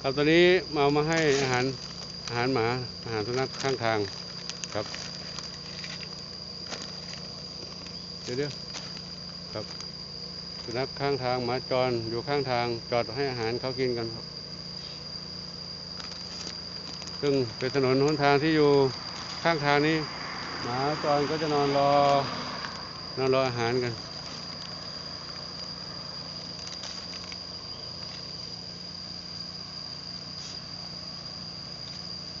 ครับตอนนี้มาเอามาให้อาหารอาหารหมาอาหารสุนัขข้างทางครับ เดี๋ยวเดี๋ยวครับ สุนัขข้างทางหมาจรอยู่ข้างทางจอดให้อาหารเขากินกันครับ ซึ่งเป็นถนนหนทางที่อยู่ข้างทางนี้ หมาจรก็จะนอนรอนอนรออาหารกัน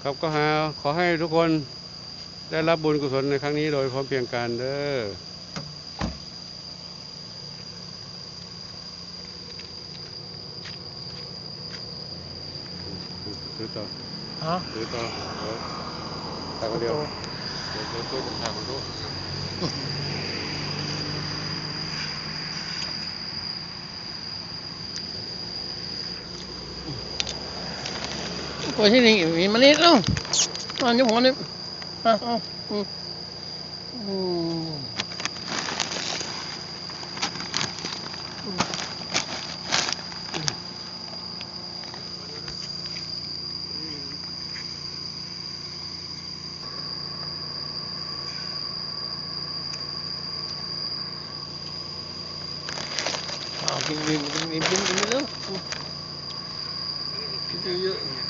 ครับก็หาขอให้ทุกคนได้รับบุญกุศลในครั้งนี้โดยพร้อมเพรียงกันเด้อถือต่อฮะถือต่อเดี๋ยวตากคนเดียวเดี๋ยวเดี๋ยวช่วยกันทางคนรู้ What do you think? You made it now? Want it? Uh -huh. mm. Mm.